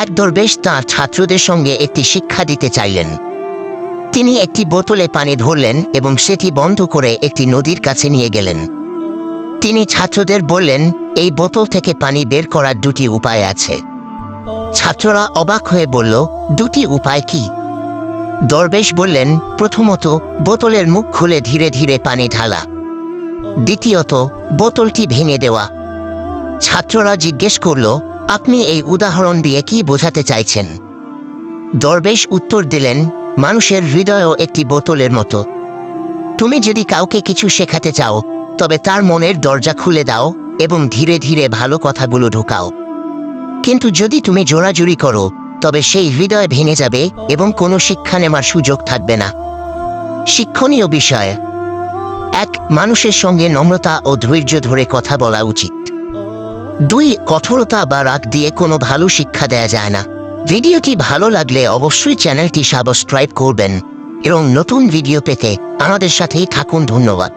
এক দরবেশ তাঁর ছাত্রদের সঙ্গে একটি শিক্ষা দিতে চাইলেন। তিনি একটি বোতলে পানি ধরলেন এবং সেটি বন্ধ করে একটি নদীর কাছে নিয়ে গেলেন। তিনি ছাত্রদের বললেন, এই বোতল থেকে পানি বের করার দুটি উপায় আছে। ছাত্ররা অবাক হয়ে বলল, দুটি উপায় কি? দরবেশ বললেন, প্রথমত, বোতলের মুখ খুলে ধীরে ধীরে পানি ঢালা। দ্বিতীয়ত, বোতলটি ভেঙে দেওয়া। ছাত্ররা জিজ্ঞেস করল আপনি এই উদাহরণ দিয়ে কি বোঝাতে চাইছেন? দরবেশ উত্তর দিলেন, মানুষের হৃদয়ও একটি বোতলের মতো। তুমি যদি কাউকে কিছু শেখাতে চাও, তবে তার মনের দরজা খুলে দাও এবং ধীরে ধীরে ভালো কথাগুলো ঢোকাও। কিন্তু যদি তুমি জোরাজুরি করো, তবে সেই হৃদয় ভেঙে যাবে এবং কোনো শিক্ষা নেওয়ার সুযোগ থাকবে না। শিক্ষণীয় বিষয়, এক, মানুষের সঙ্গে নম্রতা ও ধৈর্য ধরে কথা বলা উচিত। দুই, কঠোরতা বা রাগ দিয়ে কোনো ভালো শিক্ষা দেয়া যায় না। ভিডিওটি ভালো লাগলে অবশ্যই চ্যানেলটি সাবস্ক্রাইব করবেন। এবং নতুন ভিডিও পেতে আমাদের সাথেই থাকুন, ধন্যবাদ।